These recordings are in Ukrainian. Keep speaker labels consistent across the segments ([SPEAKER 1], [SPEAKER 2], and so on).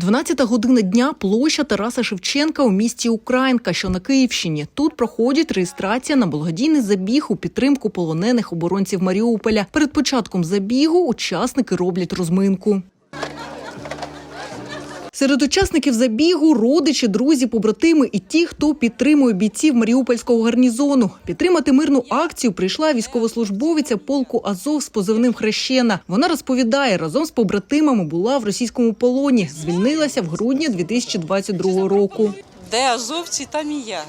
[SPEAKER 1] 12 година дня площа Тараса Шевченка у місті Українка, що на Київщині. Тут проходить реєстрація на благодійний забіг у підтримку полонених оборонців Маріуполя. Перед початком забігу учасники роблять розминку. Серед учасників забігу родичі, друзі, побратими і ті, хто підтримує бійців Маріупольського гарнізону. Підтримати мирну акцію прийшла військовослужбовиця полку Азов з позивним Хрещена. Вона розповідає, разом з побратимами була в російському полоні. Звільнилася в грудні 2022 року.
[SPEAKER 2] Де азовці, там і я.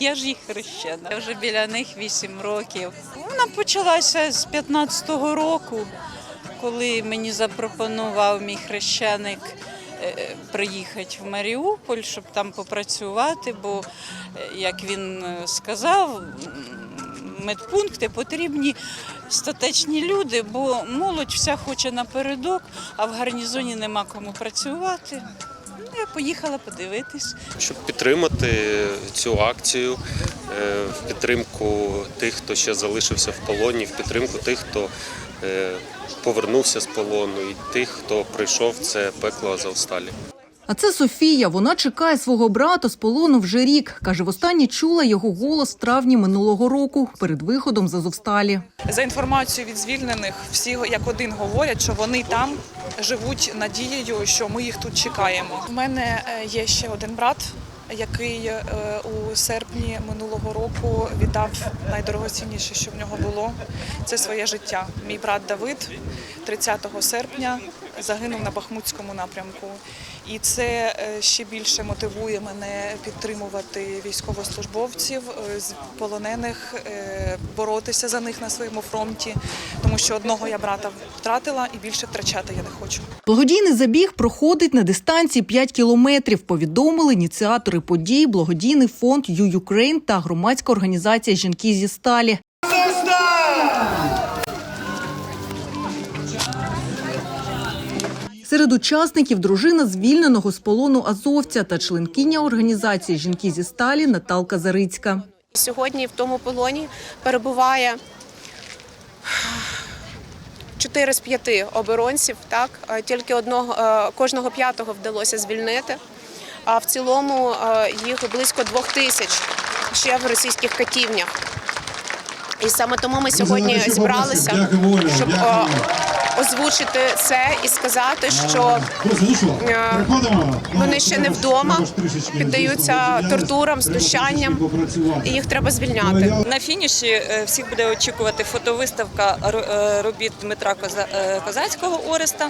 [SPEAKER 2] Я ж їх хрещена. Я вже біля них 8 років. Вона почалася з 15-го року, коли мені запропонував мій хрещеник приїхати в Маріуполь, щоб там попрацювати, бо, е, як він е, сказав, медпункти потрібні статечні люди, бо молодь вся хоче напередок, а в гарнізоні нема кому працювати. Ну, Я поїхала подивитись.
[SPEAKER 3] щоб підтримати цю акцію е, в підтримку тих, хто ще залишився в полоні, в підтримку тих, хто повернувся з полону, і тих, хто пройшов це пекло Азовсталі.
[SPEAKER 1] А це Софія. Вона чекає свого брата з полону вже рік. Каже, востаннє чула його голос в травні минулого року перед виходом з Азовсталі.
[SPEAKER 4] За інформацією від звільнених, всі як один говорять, що вони там живуть надією, що ми їх тут чекаємо. У мене е, є ще один брат, який е, у серпні минулого року віддав найдорогоцінніше, що в нього було. Це своє життя. Мій брат Давид 30 серпня загинув на Бахмутському напрямку. І це е, ще більше мотивує мене підтримувати військовослужбовців е, з полонених, е, боротися за них на своєму фронті, тому що одного я брата втратила і більше втрачати я не хочу.
[SPEAKER 1] Благодійний забіг проходить на дистанції 5 кілометрів. Повідомили ініціатори подій, благодійний фонд «Ю Юкрейн» та громадська організація Жінки зі сталі. Серед учасників дружина звільненого з полону азовця та членкиня організації Жінки зі сталі Наталка Зарицька.
[SPEAKER 5] Сьогодні в тому полоні перебуває 4 з 5 оборонців. Так Е, тільки одного е, кожного п'ятого вдалося звільнити. А в цілому е, їх близько двох тисяч ще в російських катівнях. І саме тому ми сьогодні зібралися, щоб озвучити це і сказати, що е, вони ще не вдома, піддаються тортурам, знущанням, і їх треба звільняти.
[SPEAKER 2] На фініші е, всіх буде очікувати фотовиставка е, робіт Дмитра Коза- Козацького Ореста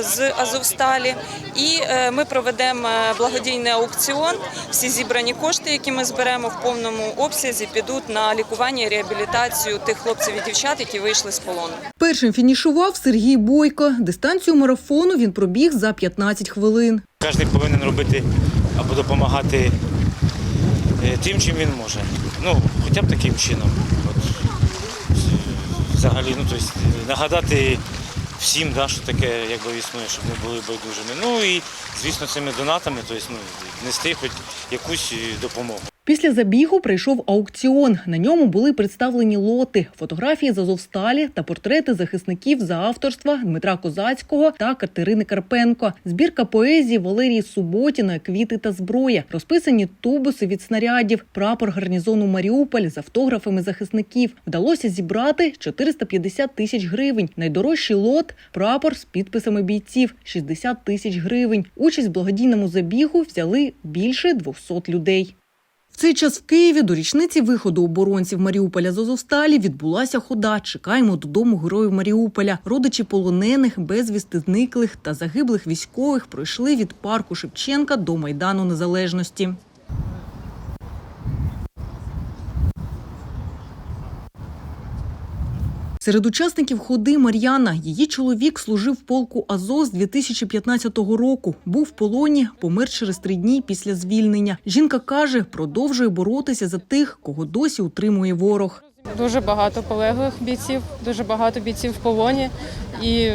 [SPEAKER 2] з Азовсталі. І ми проведемо благодійний аукціон. Всі зібрані кошти, які ми зберемо в повному обсязі, підуть на лікування і реабілітацію тих хлопців і дівчат, які вийшли з полону.
[SPEAKER 1] Першим фінішував Сергій Бойко. Дистанцію марафону він пробіг за 15 хвилин.
[SPEAKER 6] Кожен повинен робити або допомагати е, тим, чим він може. Ну, хоча б таким чином. От, взагалі, ну, тобто, нагадати всім, да, що таке якби існує, щоб не були байдужими. Ну і, звісно, цими донатами, тобто, ну, нести хоч якусь е, допомогу.
[SPEAKER 1] Після забігу прийшов аукціон. На ньому були представлені лоти, фотографії з Азовсталі та портрети захисників за авторства Дмитра Козацького та Катерини Карпенко. Збірка поезії Валерії Суботіна Квіти та зброя, розписані тубуси від снарядів, прапор гарнізону Маріуполь з автографами захисників. Вдалося зібрати 450 тисяч гривень. Найдорожчий лот прапор з підписами бійців 60 тисяч гривень. Участь в благодійному забігу взяли більше 200 людей. В цей час в Києві до річниці виходу оборонців Маріуполя з Азовсталі відбулася хода. Чекаємо додому героїв Маріуполя. Родичі полонених, безвісти зниклих та загиблих військових пройшли від парку Шевченка до Майдану Незалежності. Серед учасників ходи Мар'яна. Її чоловік служив в полку АЗО з 2015 року. Був в полоні, помер через три дні після звільнення. Жінка каже, продовжує боротися за тих, кого досі утримує ворог.
[SPEAKER 7] Дуже багато полеглих бійців, дуже багато бійців в полоні і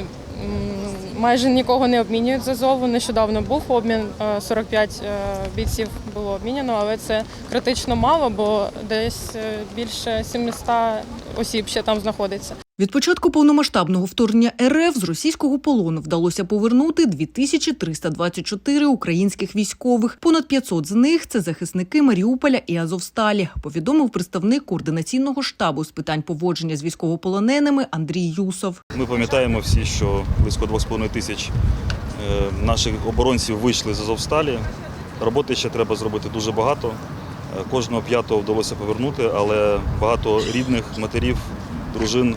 [SPEAKER 7] майже нікого не обмінюють з Азову. Нещодавно був обмін, е, 45 е, бійців було обміняно, але це критично мало, бо десь е, більше 700 осіб ще там знаходиться.
[SPEAKER 1] Від початку повномасштабного вторгнення РФ з російського полону вдалося повернути 2324 українських військових. Понад 500 з них це захисники Маріуполя і Азовсталі. Повідомив представник координаційного штабу з питань поводження з військовополоненими Андрій Юсов.
[SPEAKER 8] Ми пам'ятаємо всі, що близько 2,5 тисяч е, наших оборонців вийшли з Азовсталі. Роботи ще треба зробити дуже багато. Е, Кожного п'ятого вдалося повернути, але багато рідних матерів, дружин,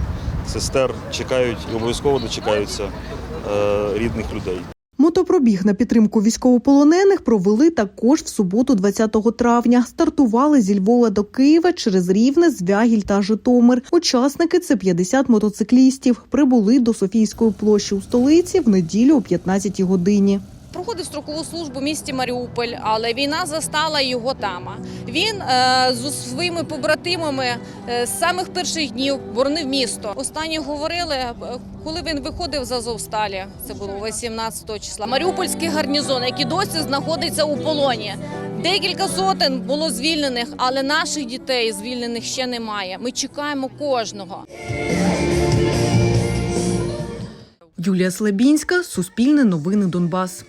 [SPEAKER 8] сестер чекають і обов'язково дочекаються е, рідних людей.
[SPEAKER 1] Мотопробіг на підтримку військовополонених провели також в суботу, 20 травня. Стартували зі Львова до Києва через Рівне, Звягіль та Житомир. Учасники це 50 мотоциклістів. Прибули до Софійської площі у столиці в неділю о 15 годині.
[SPEAKER 9] Проходив строкову службу в місті Маріуполь, але війна застала його там. Він е, з своїми побратимами е, з самих перших днів боронив місто. Останні говорили, е, коли він виходив з Азовсталі, це було 18 числа. Маріупольський гарнізон, який досі знаходиться у полоні. Декілька сотень було звільнених, але наших дітей звільнених ще немає. Ми чекаємо кожного.
[SPEAKER 1] Юлія Слабінська, Суспільне новини Донбас.